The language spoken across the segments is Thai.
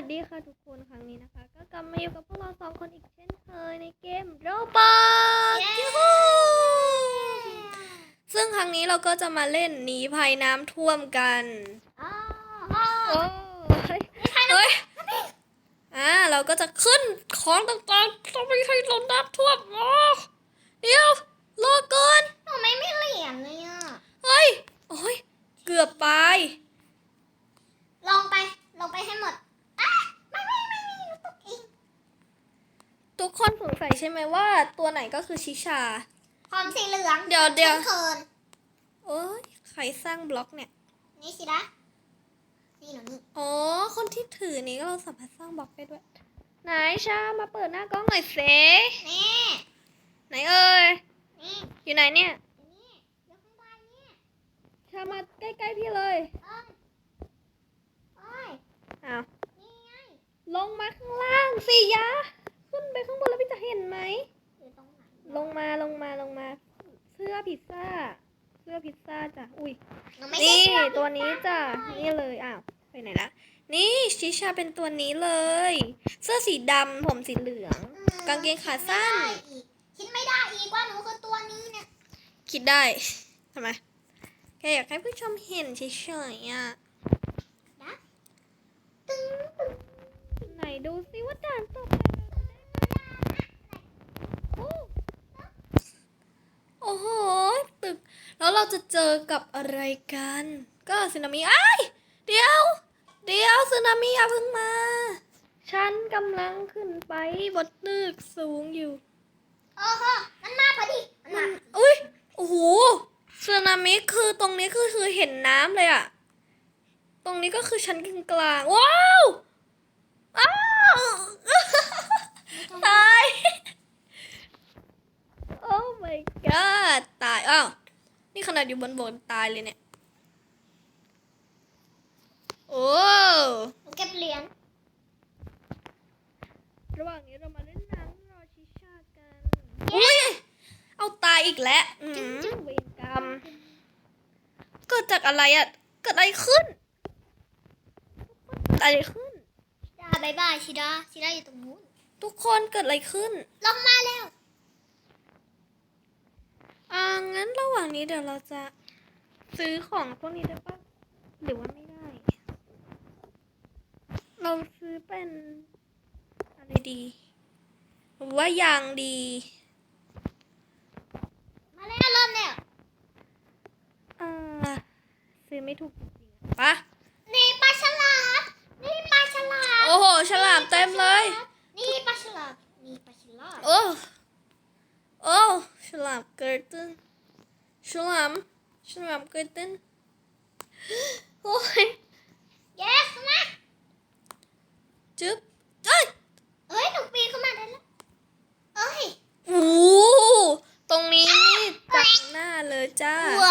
วัสดีค่ะทุกคนครั้งนี้นะคะ ก็กลับมาอยู่กับพวกเราสองคนอีกเช่นเคยในเกมโรบอทยูฮูซึ่งครั้งนี้เราก็จะมาเล่นหนีภัยน้ำท่วมกันอ๋อโอ้เฮ้ยเฮ้ยอ่าเราก็จะขึ้นของต่างๆต้องไม่ให้ลมน้ำท่วมอ๋อเดี๋ยวรอก่อนหนูไม่มีเหรียญเลยอะเฮ้ยโอ้ยเกือบไป ลองไป ลองไปให้หมดอะไม่ไม่ไม่ไม่หนูตกเอง ทุกค นสงสัยใช่ไหมว่าตัวไหนก็คือชิชา พร้อมสีเหลืองเดี๋ยวเดี๋ยว ช่นเคินโอ้ยใครสร้างบล็อกเนี่ย นี่สินะนี่หนูนี่อ๋อ คนที่ถือนี้ก็เราสามารถสร้างบล็อกได้ด้วย ไหนชา มาเปิดหน้ากล้องหน่อยเซนี่ไหนเอ่ย นี่อยู่ไหนเนี่ย นี่ยกข้างบนเนี่ยชา มาใกล้ๆพี่เลยเอ้ยเอ้ยอ้าวนี่ไง ลงมาข้างล่างสิยะ เห็นไหมอยู่ตรงไหนลงมาลงมาลงมา เสื้อพิซซ่า เสื้อพิซซ่าจ้ะ อุ้ยหนูไม่นี่ใช่เสื้อตัวนี้จ้ะพิซซ่านี่เลย อ้าว ไปไหนละ นี่ชิชาเป็นตัวนี้เลย เสื้อสีดำผมสีเหลืองอืมกางเกงขาสั้นคิดไม่ได้อีกคิดไม่ได้อีกว่าหนูคือตัวนี้เนี่ย คิดได้ทำไมแกอยากให้ผู้ชมเห็นเฉยๆอะนะตึ้งตึ้งไหนดูซิว่าด่านต่อไปเราจะได้ไหมโอ้ โอ้โห ตึก แล้วเราจะเจอกับอะไรกัน ก็สึนามิไอ้ายเดี๋ยว เดี๋ยวสึนามิอย่าเพิ่งมา ฉันกำลังขึ้นไปบนตึกสูงอยู่ โอ้โหมันมาพอดีมันมัมานอุ้ยโอ้โหสึนามิคือตรงนี้คือคือเห็นน้ำเลยอะตรงนี้ก็คือชั้นกลางๆว้าวอ้าวตายโอ้ my god ตาย อ้าว นี่ขนาดอยู่บนบนตายเลยเนี่ย โอ้หนูเก็บเหรียญ ระหว่างนี้เรามาเล่นน้ำรอชิชากัน อุ้ย เอาตายอีกแล้วอืมเวรกรรม เกิดจากอะไรอะเกิดอะไรขึ้นเกิดอะไรขึ้นดาบายบายชิดา ชิดาอยู่ตรงนู้น ทุกคนเกิดอะไรขึ้น ลงมาแล้ว อ่างั้นระหว่างนี้เดี๋ยวเราจะซื้อของพวกนี้ได้ปะหรือว่าไม่ได้ เราซื้อเป็นอะไรดีหรือว่ายางดี มาแล้วเริ่มแล้วอ่าซื้อไม่ถูกจริงๆอะปะนี่ปลาฉลามนี่ปลาฉลามโอ้โหฉลามเต็มเลย นี่ปลาฉลามนี่ปลาฉลามโอ้โอ้ฉลามเกิดตึนฉลามฉลามเกิดตึนโอ้ยเย้เข้ามาจึ๊บเอ้ยเอ้ยหนูปีนเข้ามาได้แล้วเอ้ยโอ้ตรงนี้นี่ตักหน้าเลยจ้า หัว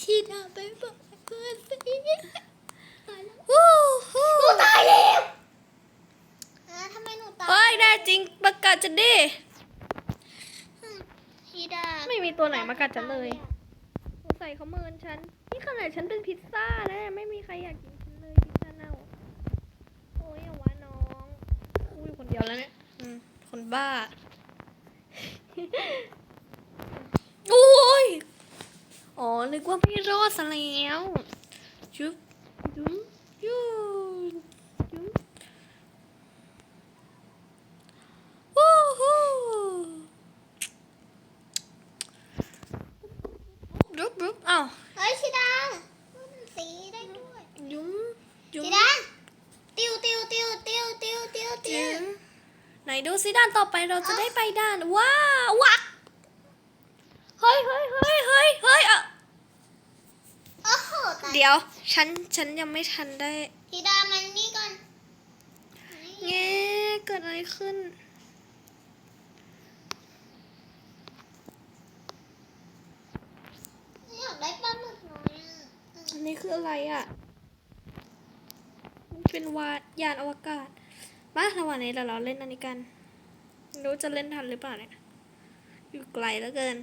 ชีดาไปบอกเพื่อนสิวู้ฮู้หนูตายแล้วเออทำไมหนูตาย เฮ้ยแน่จริงประกาศจะดิชิดาไม่มีตัวไหนมากัดฉันเลยสงสัยเขาเมินฉัน นี่ขนาดฉันเป็นพิซซ่านะ ไม่มีใครอยากกินฉันเลยพิซซ่าเน่า โอ้ยอย่าว่าน้องอู้อยู่คนเดียวแล้วเนี่ยอืมคนบ้า โอ้ย อ๋อ นึกว่าไม่รอดซะแล้ว จุ๊บจุ๊บจุ๊บจุ๊บวู้ฮู้จุ๊บจุ๊บอ้าว เฮ้ยชิดาสีได้ด้วย จุ๊บจุ๊บ ชิดาติวติวติวติวติวติวติ จุ๊ ว บไหนดูสิด้านต่อไปเราจะได้ไปด้านว้าววักเฮ้ยเฮ้ยเฮ้ยเฮ้ยเฮ้ยอะโอ้โหตายเดี๋ยว ฉันฉันยังไม่ทันได้ชิดามันนี่ก่อนเงี้เกิดอะไรขึ้น อยากได้ปลาหมึกน้อยอะอันนี้คืออะไรอะมันเป็นวาดยานอวกาศ มาระหว่างนี้เดี๋ยวเราเล่นอันนี้กันไม่ รู้จะเล่นทันหรือเปล่าเนี่ย อยู่ไกลแล้วเกิน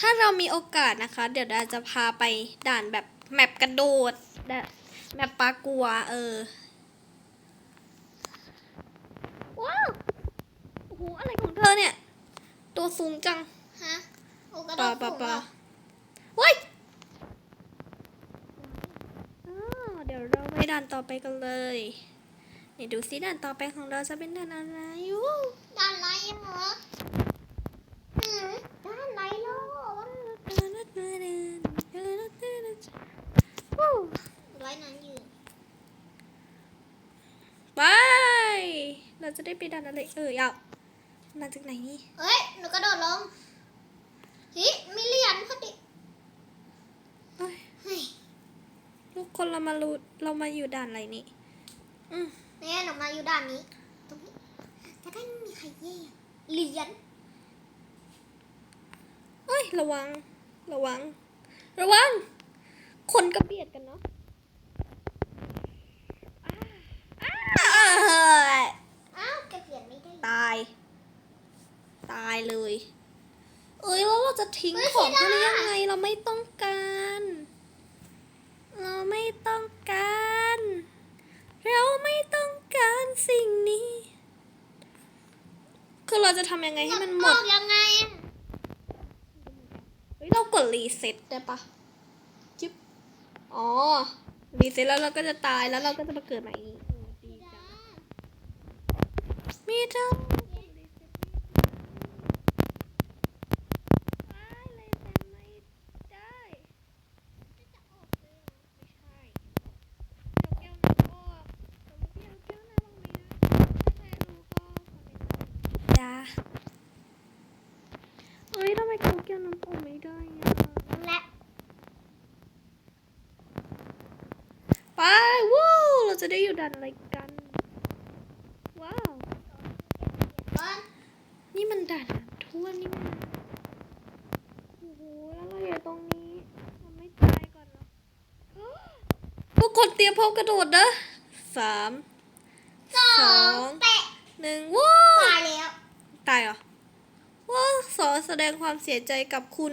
ถ้าเรามีโอกาสนะคะ เดี๋ยวเราจะพาไปด่านแบบแมปกระโดดด่าแมปปลากลัว เออ ว้าว โอ้โห อะไรของเธอเนี่ย ตัวสูงจัง ฮะ โอ้กระปโดลาดปลาสูงปลาอะเว้ยอ้าวเดี๋ยวเราไปด่านต่อไปกันเลย นี่ดูสิด่านต่อไปของเราจะเป็นด่านอะไรอู้ด้านไรเหรอหืมด้านไรโลกวู้ร้อยนั้นยืนไป เราจะได้ไปด่านอะไรเออเอามาจากไหนนี่ เอ้ย หนูกระโดดลงเฮ้ยมีเหรียญพอดีเอ้ยเฮ้ย ทุกคนเรามารู้เรามาอยู่ด่านอะไรนี่ อืม เนี่ยหนูมาอยู่ด้านนี้ ตรงนี้จะได้ไม่มีใครแย่งเหรียญเอ้ยระวัง ระวัง ระวัง คนก็เบียดกันเนาะอ้าวก็บเหรียญไม่ได้ตาย ตายเลย เอ้ยแล้วเราจะทิ้งของพวกนี้ยังไงเราไม่ต้องการ เราไม่ต้องการ เราไม่ต การสิ่งนี้ คือเราจะทำยังไงให้มันหมอดอกยังไงอะเฮ้ยเรากดรีเซ็ตได้ปะจิ๊บอ๋อ รีเซ็ตแล้วเราก็จะตายแล้วเราก็จะมาเกิดใหม่อีกดีจังมีเท่าไม่ได้ไม่ใช่เดี๋ยวแก้วน้ำออกแต่ว่าพี่เอาแก้วน้ำออกไม่ได้ถ้าใครรู้ก็คอมเมนต์มาจ้า เฮ้ยทำไมเขาแก้วน้ำออกไม่ได้อะและไปวู้เราจะได้อยู่ดันอะไรกัน ว้าวก้อนนี่มันด่านน้ำท่วมนี่มันโอ้โหแล้วเราอยู่ตรงนี้เราไม่ตายก่อนเหรอทุกคนเตรียมพร้อมกระโดดนะสามสอสองงแตะ หนึ่งวู้ ตายแล้ว ตายเหรอ ว้าวขอ แสดงความเสียใจกับคุณ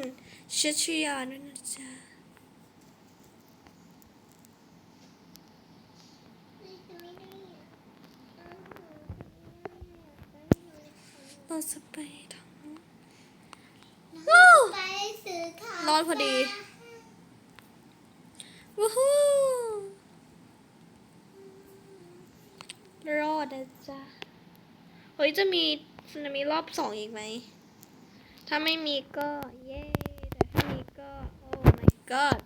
เชชยาด้วยนะจ๊ะเราจะไปทางนู้นวู้ไปซื้อข้าวร้อนพอดีวู้ฮู้รอดนะจ๊ะเฮ้ยจะมีสึนามิรอบสองอีกไหม ถ้าไม่มีก็เย้แต่ถ้ามีก็ โอ้ my god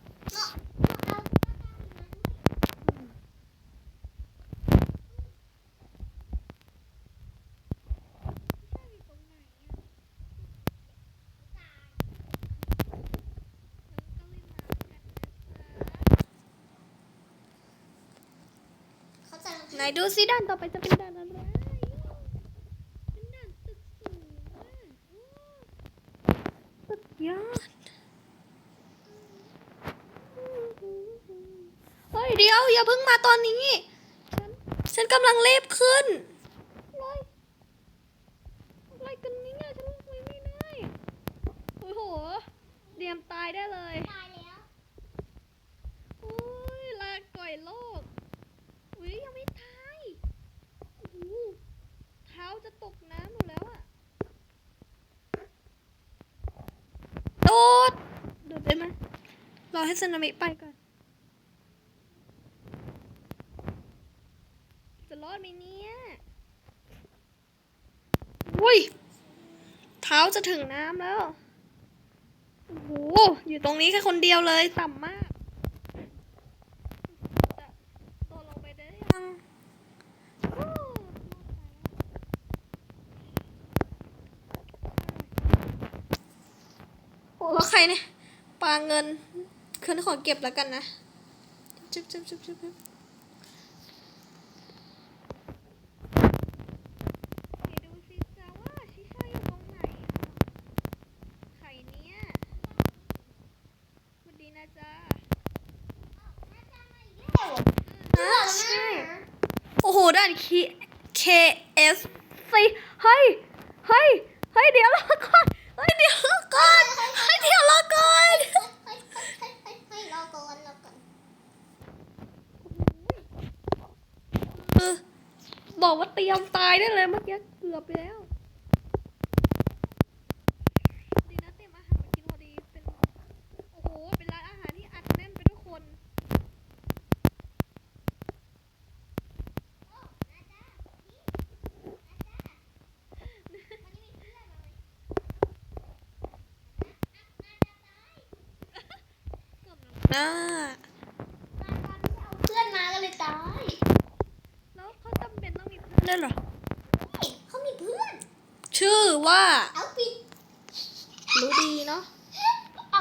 เขาจะไหนดูซิด่านต่อไปจะเป็นด่านอะไรเป็นด่านตึกสูงมากสุด ยอด เฮ้ยเดี๋ยวอย่าเพิ่งมาตอนนี้ ฉันฉันกำลังรีบขึ้นอะไรกันเนี่ยฉันลงไปไม่ได้โอ้โห เตรียมตายได้เลยตายแล้วโอ้ยลาก่อยโลกอุ้ยยังไม่ตายโอ้โหเท้าจะตกน้ำหมดแล้วอะโดด โดดได้ไหมรอ ให้สึนามิไปก่อน จะรอดไหมเนี่ยอุ้ย เท้าจะถึงน้ำแล้ว โอ้โห อยู่ตรงนี้แค่คนเดียวเลย ต่ำมากจะโดดลงไปได้ยังโอ้โอ้แล้วใครเนี่ย ปลาเงิน คืนขอเก็บแล้วกันนะ จุ๊บจุ๊บจุ๊บจุ๊บจุ๊บเดี๋ยวดูสิจ้าว่าชิชาอยู่ตรงไหนอะใครเนี่ยสวัสดีนะจ๊ะอ่าโอ้โหด่าน K KS ซีเฮ้ย เฮ้ย เฮ้ย เดี๋ยวรอก่อน เฮ้ย เดี๋ยวรอก่อน เฮ้ย เดี๋ยวรอก่อน เฮ้ยเฮ้ยเฮ้ยเฮ้ยเฮ้ยรอก่อนรอก่อน โบอกว่าเตรียมตายได้เลยเมื่อกี้เกือบไปแล้วดีนะเตรียมอาหารมากินพอดีเป็นโอ้โหเป็นร้านอาหารที่อัดแน่นไปด้วยคนน่า เพื่อนมาก็เลยตาย แล้วเขาจำเป็นต้องมีเพื่อนด้วยเหรอ เฮ้ยเขามีเพื่อน ชื่อ ว่า เอาปิด รู้ดีเนาะ เอา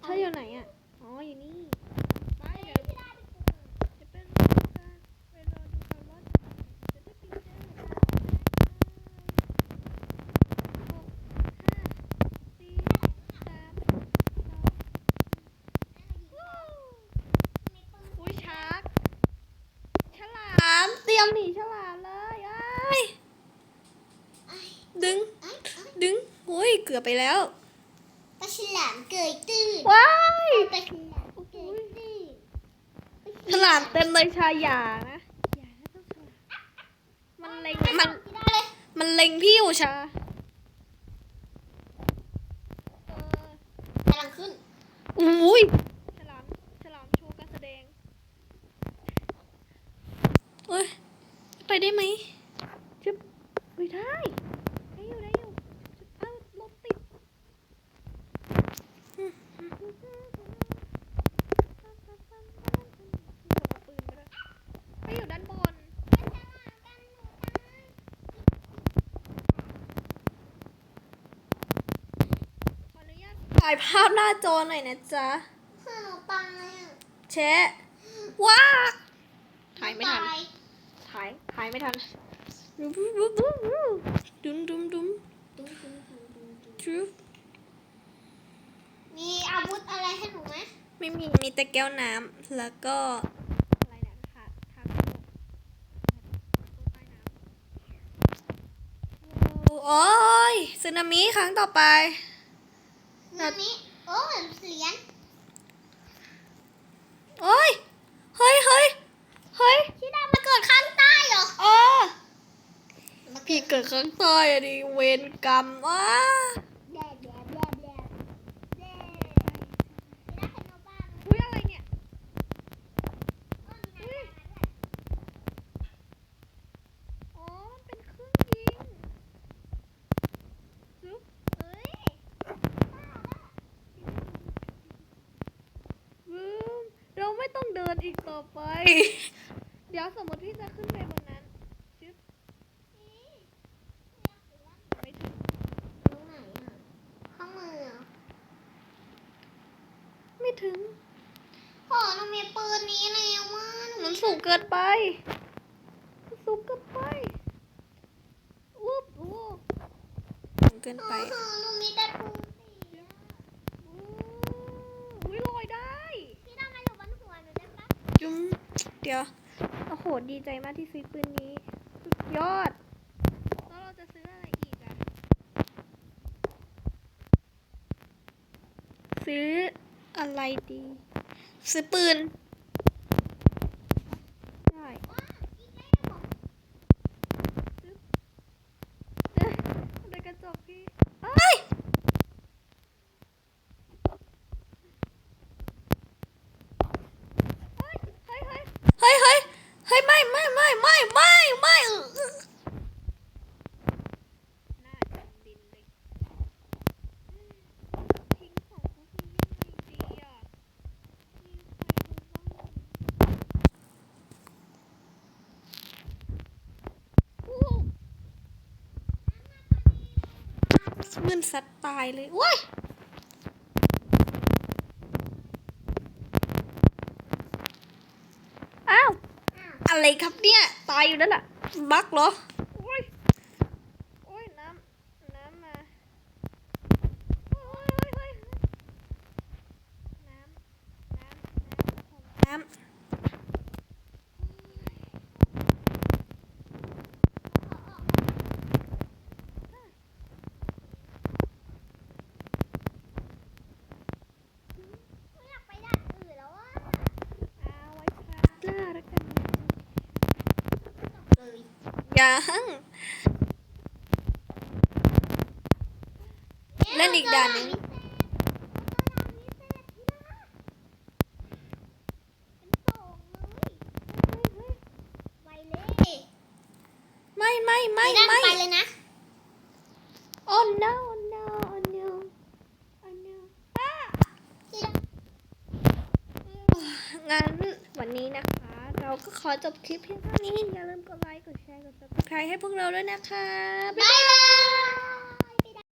เธออยู่ไหนอะ อ๋อ อยู่นี่ไปเดี๋ยว ไม่ได้ไปกู จะเป็นการไปรอดูกันว่าจะได้ปีเจอร์หกห้าสี่สามสองอุ้ยชาร์กฉลาม เตรียมหนีฉลามเลยไอ้ย ไอ้ ดึง ไอ้ไอ้ ดึง โอ้ยเกือบไปแล้วปลาฉลามเกยตื้นว้ายปลาฉลามเกยตื้นฉลามเต็มเลยชายหยานะอย่านะต้องฉลามมันเล็งมันได้เลยมันเล็งพี่อยู่ชาเออกำลังขึ้น อุ้ยฉลาม ฉลามโชว์การแสดงเอ้ย ไปได้ไหมจึ๊บไม่ได้ ได้อยู่ได้อยู่เอ้ารถติดอืมอืมอืมอืมเอาปืนไปด้วยไปอยู่ด้านบน ขออนุญาตถ่าย ภาพหน้าจอหน่อยนะจ๊ะขนมปังเลยอะแชะว้าถ่ายไม่ทันตายถ่าย ถ่ายไม่ทันดุมดุมดุมดุมจุ๊บมีอาวุธอะไรให้หนูไหมไม่มี มีแต่แก้วน้ำ แล้วก็ อะไรเนี่ยค่ะทางตู้ใต้น้ำโอ้ยสึนามิครั้งต่อไป อันนี้โอ้เหรียญโอ้ยเฮ้ยเฮ้ยเฮ้ยที่ดามาเกิดข้างใต้เหรออ๋อมาเกิพี่ดเกิดข้างใต้อะดิเวรกรรมว้า แดดแดดแดดแดดแดดที่ดาเป็นโนบ้า อุ้ยอะไรเนี่ย โอ้มีน้ำมาด้วย อ๋อ มันเป็นเครื่องยิงซึบ เฮ้ย บึ้มเราไม่ต้ องเดินอีกต่อไป เดี๋ยวสมมติพี่จะขึ้นไปบนนั้นจึ๊บไม่ถึงตรงไหนอะ ข้างมือเหรอไม่ถึงโอ้หนูมีปืนนี้แล้วว่าหนูมันสูงเกินไปมันสูงเกินไปอุ๊บโอ้สูงเกินโอ้ไปโหหนูมีแต่ปืนสีอะ อุ้ยลอยได้ พี่ดามาอยู่บนหัวหนูได้ปะ จุ๊มเดี๋ยว โอ้โห ดีใจมากที่ซื้อปืนนี้ สุดยอด แล้วเราจะซื้ออะไรอีกอะซื้ออะไรดี ซื้อปืน ได้ ว้าอีกแล้วบอก เอ๊ะอะไรกระจกพี่เอ้ย เฮ้ย เฮ้ย เฮ้ย เฮ้ย เฮ้ย เฮ้ย ไม่ ไม่ ไม่ ไม่ ไม่ ไม่เออหน้าจมดินเลย ทิ้งของพวกนี้ยังไงดีอะ มีใครรู้บ้าง อู้มึนสัตว์ตายเลยว้ายอ้าวอ้าว อะไรครับเนี่ย ตายอยู่นั่นแหละบักเหรอ โอ้ย โอ้ย น้ำ น้ำมา โอ้ยโอ้ยโอ้ยน้ำ น้ำ น้ำ น้ำ หนูอยากไปด่านอื่นแล้วอะ เอาไว้คราบหน้าแล้วกัน ยัง เล่นอีกด่านหนึ่งไวเลยไม่ไม่ไม่ด้านไม่ไปเลยนะ oh no no oh no oh no อ้าที่ด้านงั้นวันนี้นะคะ เราก็ขอจบคลิปเพียงเท่านี้ อย่าลืมกดไลค์ กดแชร์ กด subscribe ให้พวกเราด้วยนะคะ บ๊ายบาย